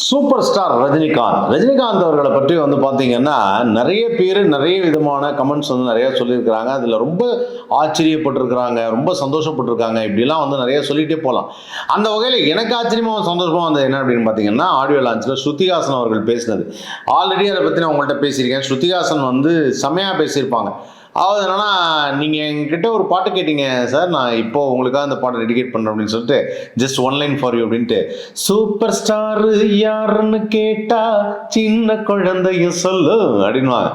Super star Rajinikanth. Rajinikanth அவர்களை பற்றி வந்து பார்த்தீங்கன்னா நிறைய பேர் நிறைய விதமான கமெண்ட்ஸ் வந்து நிறைய சொல்லியிருக்கிறாங்க. அதில் ரொம்ப ஆச்சரியப்பட்டிருக்கிறாங்க ரொம்ப சந்தோஷப்பட்டிருக்காங்க. இப்படிலாம் வந்து நிறைய சொல்லிகிட்டே போகலாம். அந்த வகையில் எனக்கு ஆச்சரியமாக சந்தோஷமாக வந்து என்ன அப்படின்னு பார்த்தீங்கன்னா ஆடியோ லான்ச்சில் ஸ்ருதிஹாசன் அவர்கள் பேசினது. ஆல்ரெடி அதை பற்றி நான் உங்கள்கிட்ட பேசியிருக்கேன். ஸ்ருதிஹாசன் வந்து செமையாக பேசியிருப்பாங்க. அதாவது என்னன்னா நீங்கள் என்கிட்ட ஒரு பாட்டு கேட்டீங்க சார் நான் இப்போ உங்களுக்காக அந்த பாட்டை டெடிகேட் பண்ணுறேன் அப்படின்னு சொல்லிட்டு just one line for you அப்படின்ட்டு. சூப்பர் ஸ்டார் யாருன்னு கேட்டா சின்ன குழந்தையும் சொல்லு அப்படின்வாங்க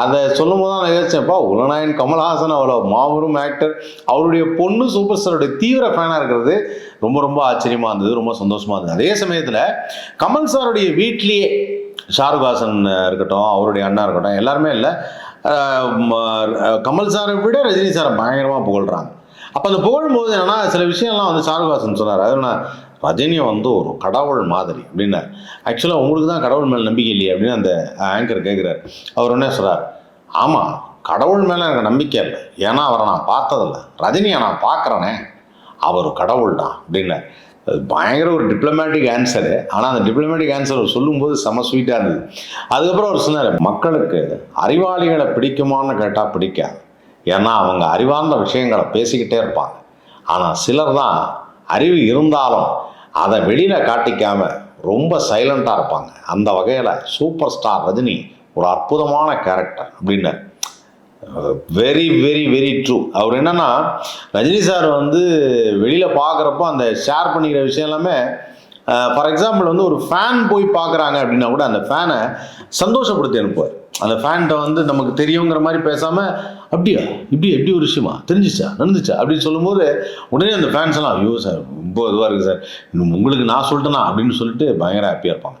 அதை சொல்லும் போது தான் நான் யோசிச்சேன்ப்பா உலநாயன் கமல்ஹாசன் அவ்வளோ மாபெரும் ஆக்டர் அவருடைய பொண்ணு சூப்பர் ஸ்டாருடைய தீவிர ஃபேனாக இருக்கிறது. ரொம்ப ரொம்ப ஆச்சரியமாக இருந்தது ரொம்ப சந்தோஷமாக இருந்தது. அதே சமயத்தில் கமல் சாருடைய வீட்லேயே ஷாருக் ஹாசன் இருக்கட்டும் அவருடைய அண்ணா இருக்கட்டும் எல்லாருமே இல்லை. கமல் சாரை விட ரஜினி சாரை பயங்கரமாக புகழ்கிறாங்க அப்போ அந்த புகழும்போது என்னன்னா சில விஷயம்லாம் வந்து ஷாருக் சொன்னார். அது என்ன ரஜினி வந்து ஒரு கடவுள் மாதிரி அப்படின்னார். ஆக்சுவலாக உங்களுக்கு தான் கடவுள் மேலே நம்பிக்கை இல்லையே அப்படின்னு அந்த ஆங்கர் கேட்குறாரு அவர் என்ன சொல்கிறார் ஆமாம் கடவுள் மேலே எனக்கு நம்பிக்கை இல்லை. ஏன்னா அவரை நான் பார்த்ததில்ல. ரஜினியை நான் பார்க்குறேனே. அவர் கடவுள் தான் அப்படின்னார். அது பயங்கர ஒரு டிப்ளமேட்டிக் ஆன்சரு ஆனால் அந்த டிப்ளமேட்டிக் ஆன்சர் சொல்லும்போது செம ஸ்வீட்டாக இருந்தது. அதுக்கப்புறம் அவர் சொன்னார் மக்களுக்கு அறிவாளிகளை பிடிக்குமான்னு கேட்டால் பிடிக்காது. ஏன்னா அவங்க அறிவார்ந்த விஷயங்களை பேசிக்கிட்டே இருப்பாங்க. ஆனால் சிலர் தான் அறிவு இருந்தாலும் அதை வெளியில் காட்டிக்காமல் ரொம்ப சைலண்ட்டாக இருப்பாங்க. அந்த வகையில் சூப்பர் ஸ்டார் ரஜினி ஒரு அற்புதமான கேரக்டர் அப்படின்னார். வெரி வெரி வெரி ட்ரூ அவர் என்னன்னா ரஜினி சார் வந்து வெளியில் பார்க்குறப்போ அந்த ஷேர் பண்ணிக்கிற விஷயம் எல்லாமே ஃபார் எக்ஸாம்பிள் வந்து ஒரு ஃபேன் போய் பார்க்குறாங்க அப்படின்னா கூட அந்த ஃபேனை சந்தோஷப்படுத்தி அனுப்புவார். அந்த ஃபேன்ட்ட வந்து நமக்கு தெரியுங்கிற மாதிரி பேசாமல் அப்படியா? இப்படி எப்படி ஒரு விஷயமா? தெரிஞ்சிச்சா? நடந்துச்சா? அப்படின்னு சொல்லும்போது உடனே அந்த ஃபேன்ஸ் எல்லாம் ஐயோ சார் ரொம்ப இதுவாக இருக்குது சார் உங்களுக்கு நான் சொல்லிட்டேனா? அப்படின்னு சொல்லிட்டு பயங்கர ஹாப்பியாக இருப்பாங்க.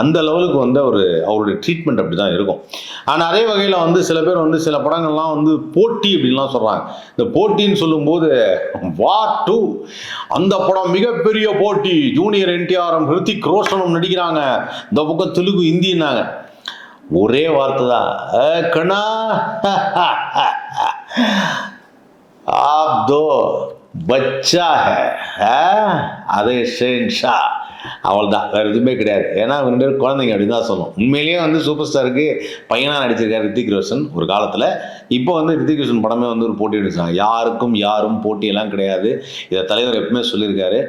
அந்த லெவலுக்கு வந்து அவர் அவருடைய ட்ரீட்மெண்ட் அப்படி தான் இருக்கும். ஆனால் அதே வகையில் வந்து சில பேர் வந்து சில படங்கள்லாம் வந்து போட்டி அப்படின்லாம் சொல்கிறாங்க இந்த போட்டின்னு சொல்லும்போது வா டூ அந்த படம் மிகப்பெரிய போட்டி. ஜூனியர் என்டிஆரும் ஹிருத்திக் ரோஷனும் நடிக்கிறாங்க. இந்த பக்கம் தெலுங்கு ஹிந்தின்னாங்க ஒரே வார்த்தை தான் "ஏ, கண்ணா आप दो बच्चा है हैं? அதே ஷேன்ஷா அவள் தான் வேறு எதுவுமே கிடையாது ஏன்னா அவங்க ரெண்டு பேரும் குழந்தைங்க அப்படின்னு தான் சொல்லணும் உண்மையிலேயே வந்து சூப்பர் ஸ்டாருக்கு பையனாக நடிச்சிருக்காரு ரித்திக் ரோஷன் ஒரு காலத்தில் இப்போ வந்து ரித்திக் ரோஷன் படமே வந்து ஒரு போட்டி எடுத்தாங்க யாருக்கும் யாரும் போட்டியெல்லாம் கிடையாது இதை தலைவர் எப்பவுமே சொல்லியிருக்காரு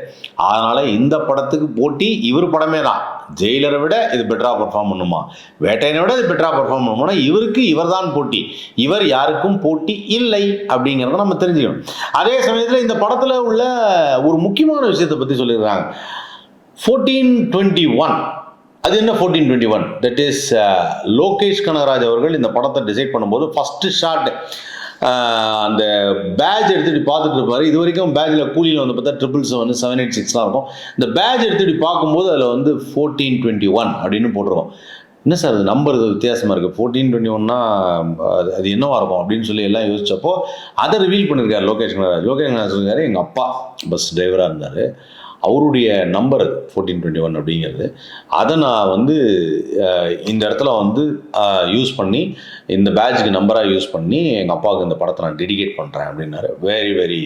அதனால் இந்த படத்துக்கு போட்டி இவர் படமே தான் ஜெயிலரை விட இது பெட்டராக பெர்ஃபார்ம் பண்ணுமா? வேட்டையனை விட இது பெட்டராக பெர்ஃபார்ம் பண்ணுமா? இவருக்கு இவர் தான் போட்டி. இவர் யாருக்கும் போட்டி இல்லை அப்படிங்கிறத நம்ம தெரிஞ்சுக்கணும். அதே சமயத்தில் இந்த படத்தில் உள்ள ஒரு முக்கியமான விஷயத்தை பற்றி சொல்லிடுறாங்க. ஃபோர்டீன் டுவெண்ட்டி ஒன் அது என்ன fourteen twenty one that is Lokesh Kanagaraj அவர்கள் இந்த படத்தை டிசைட் பண்ணும்போது ஃபஸ்ட்டு ஷாட் அந்த பேட்ச் எடுத்துட்டு பார்த்துட்டு இருப்பாரு. இது வரைக்கும் பேட்சில் கூலியில் வந்து பார்த்தா ட்ரிபிள் செவன் செவன் எயிட் சிக்ஸ்லாம் இருக்கும். இந்த பேட்ச் எடுத்துட்டு பார்க்கும்போது அதில் வந்து ஃபோர்டீன் டுவெண்ட்டி ஒன் அப்படின்னு போட்டிருக்கோம். என்ன சார் அது நம்பர் இது வித்தியாசமாக இருக்குது ஃபோர்டீன் டுவெண்ட்டி ஒன்னா அது என்னவா இருக்கும் அப்படின்னு சொல்லி எல்லாம் யோசிச்சப்போ அதை ரிவீல் பண்ணியிருக்காரு லோகேஷ் கனகராஜ். லோகேஷ் கனகராஜ் சொல்லியிருக்காரு எங்கள் அப்பா பஸ் டிரைவராக இருந்தார். அவருடைய நம்பர் ஃபோர்டீன் டுவெண்ட்டி ஒன் அப்படிங்கிறது. அதை நான் வந்து இந்த இடத்துல வந்து யூஸ் பண்ணி இந்த பேட்சுக்கு நம்பராக யூஸ் பண்ணி எங்கள் அப்பாவுக்கு இந்த படத்தை நான் டெடிகேட் பண்ணுறேன் அப்படின்னாரு. வெரி வெரி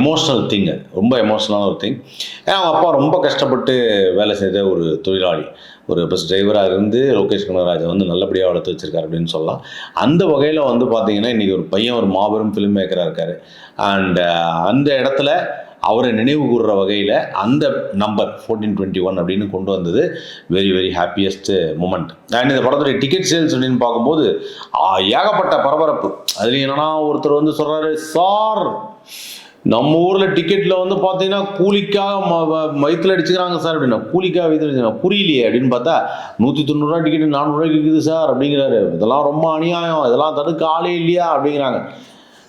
எமோஷ்னல் திங் ரொம்ப எமோஷ்னலான ஒரு திங் ஏன்னா அவங்க அப்பா ரொம்ப கஷ்டப்பட்டு வேலை செய்த ஒரு தொழிலாளி. ஒரு பஸ் டிரைவராக இருந்து லோகேஷ் கனகராஜை வந்து நல்லபடியாக வளர்த்து வச்சிருக்காரு அப்படின்னு சொல்லலாம். அந்த வகையில் வந்து பார்த்தீங்கன்னா இன்றைக்கி ஒரு பையன் ஒரு மாபெரும் ஃபிலிம் மேக்கராக இருக்கார். அண்ட் அந்த இடத்துல அவரை நினைவு கூறுற வகையில் அந்த நம்பர் ஃபோர்டீன் டுவெண்ட்டி ஒன் அப்படின்னு கொண்டு வந்தது very very happiest moment and இந்த படத்துடைய டிக்கெட் சேல்ஸ் அப்படின்னு பார்க்கும்போது ஏகப்பட்ட பரபரப்பு. அதுலேயும் என்னன்னா ஒருத்தர் வந்து சொல்கிறாரு சார் நம்ம ஊரில் டிக்கெட்டில் வந்து பார்த்தீங்கன்னா கூலிக்காக ம வ- அடிச்சுக்கிறாங்க சார் அப்படின்னா கூலிக்காக வயிற்றுல அடிச்சுக்கிறாங்க. புரியலையே அப்படின்னு பார்த்தா நூற்றி தொண்ணூறுரூவா டிக்கெட் நானூறுரூவாய்க்கு விற்குது சார் அப்படிங்கிறாரு. இதெல்லாம் ரொம்ப அநியாயம். இதெல்லாம் தடுக்க ஆளே இல்லையா? அப்படிங்கிறாங்க.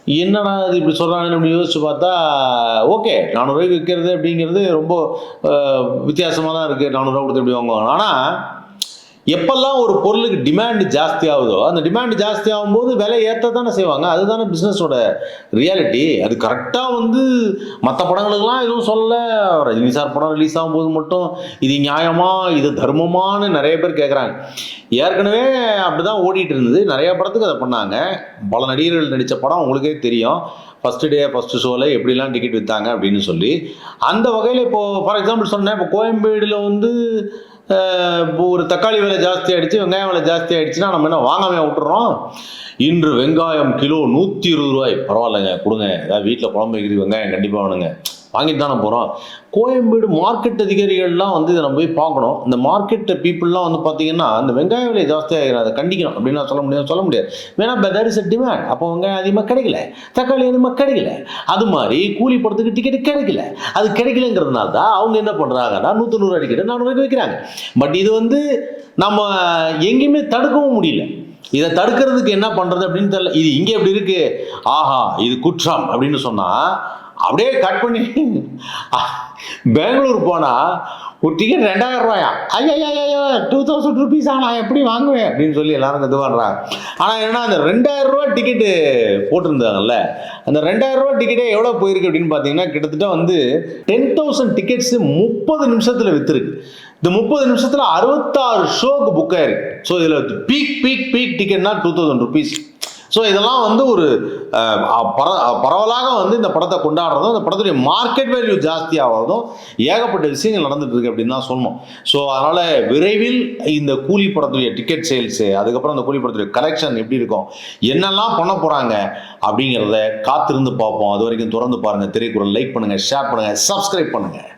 என்னடா இது இப்படி சொல்கிறாங்கன்னு அப்படி யோசிச்சு பார்த்தா ஓகே நானூறுரூவாய்க்கு விற்கிறது அப்படிங்கிறது ரொம்ப வித்தியாசமாக தான் இருக்குது நானூறுரூவா கொடுத்து எப்படி வாங்குவாங்க? ஆனால் எப்பெல்லாம் ஒரு பொருளுக்கு டிமாண்ட் ஜாஸ்தி ஆகுதோ அந்த டிமாண்ட் ஜாஸ்தி ஆகும்போது விலை ஏற்ற தானே செய்வாங்க. அதுதானே பிஸ்னஸோட ரியாலிட்டி அது கரெக்டாக வந்து மற்ற படங்களுக்கெல்லாம் எதுவும் சொல்ல ரஜினி சார் படம் ரிலீஸ் ஆகும்போது மட்டும் இது நியாயமா இது தர்மமான்னு நிறைய பேர் கேட்குறாங்க ஏற்கனவே அப்படி தான் ஓடிட்டு இருந்தது. நிறைய படத்துக்கு அதை பண்ணாங்க. பல நடிகர்கள் நடித்த படம் உங்களுக்கே தெரியும். ஃபஸ்ட்டு டே ஃபஸ்ட்டு ஷோவில் எப்படிலாம் டிக்கெட் விற்றாங்க அப்படின்னு சொல்லி. அந்த வகையில் இப்போது ஃபார் எக்ஸாம்பிள் சொன்னேன் இப்போ கோயம்பேடில் வந்து ஒரு தக்காளி விலை ஜாஸ்தி ஆயிடுச்சு வெங்காயம் விலை ஜாஸ்தி ஆயிடுச்சுன்னா நம்ம என்ன வாங்காம விட்டுறோம்? இன்று வெங்காயம் கிலோ நூற்றி இருபது ரூபாய். பரவாயில்லைங்க கொடுங்க. ஏதாவது வீட்டில் குழம்பு வைக்கிறது வெங்காயம் கண்டிப்பாக வேணுங்க. வாங்கிட்டு தானே போகிறோம் கோயம்பேடு மார்க்கெட் அதிகாரிகள்லாம் வந்து இதை நம்ம போய் பார்க்கணும். இந்த மார்க்கெட் பீப்புளெலாம் வந்து பார்த்தீங்கன்னா இந்த வெங்காய விலை ஜாஸ்தியாக அதை கண்டிக்கணும். அப்படின்னு நான் சொல்ல முடியாது சொல்ல முடியாது. வேணா பெதர் இஸ் டிமாண்ட் அப்போ வெங்காயம் அதிகமாக கிடைக்கல. தக்காளி அதிகமாக கிடைக்கல. அது மாதிரி கூலி படத்துக்கு டிக்கெட் கிடைக்கல. அது கிடைக்கலங்கிறதுனால தான் அவங்க என்ன பண்ணுறாங்கன்னா நூற்றி நூறு டிக்கெட் நானூறுக்கு வைக்கிறாங்க பட் இது வந்து நம்ம எங்கேயுமே தடுக்கவும் முடியல. இதை தடுக்கிறதுக்கு என்ன பண்ணுறது அப்படின்னு தெரியல. இது இங்கே எப்படி இருக்குது ஆஹா இது குற்றம் அப்படின்னு சொன்னால் அப்படியே கட் பண்ணி பெங்களூர் போனால் ஒரு டிக்கெட் ரெண்டாயிரம் ரூபாயா? ஐயா ஐயா டூ தௌசண்ட் ருபீஸா நான் எப்படி வாங்குவேன்? அப்படின்னு சொல்லி எல்லாரும் இது பண்ணுறாங்க ஆனால் என்னன்னா அந்த ரெண்டாயிரம் ரூபா டிக்கெட்டு போட்டிருந்தாங்கல்ல அந்த ரெண்டாயிரம் ரூபா டிக்கெட்டே எவ்வளோ போயிருக்கு அப்படின்னு பார்த்தீங்கன்னா கிட்டத்தட்ட வந்து டென் தௌசண்ட் டிக்கெட்ஸ் முப்பது நிமிஷத்தில் விற்றுருக்கு இந்த முப்பது நிமிஷத்தில் அறுபத்தாறு ஷோக்கு புக் ஆயிருக்கு. ஸோ இதில் பீக் பீக் பீக் டிக்கெட்னா டூ தௌசண்ட் ருபீஸ் ஸோ இதெல்லாம் வந்து ஒரு பர பரவலாக வந்து இந்த படத்தை கொண்டாடுறதும் இந்த படத்துடைய மார்க்கெட் வேல்யூ ஜாஸ்தி ஆகிறதும் ஏகப்பட்ட விஷயங்கள் நடந்துட்டு இருக்கு அப்படின்னு தான் சொல்லணும். ஸோ அதனால் விரைவில் இந்த கூலி படத்துடைய டிக்கெட் சேல்ஸு அதுக்கப்புறம் அந்த கூலி படத்துடைய கலெக்ஷன் எப்படி இருக்கும் என்னெல்லாம் பண்ண போகிறாங்க அப்படிங்கிறத காத்திருந்து பார்ப்போம். அது வரைக்கும் திறந்து பாருங்கள் திரைக்குறள் லைக் பண்ணுங்கள் ஷேர் பண்ணுங்கள் சப்ஸ்கிரைப் பண்ணுங்கள்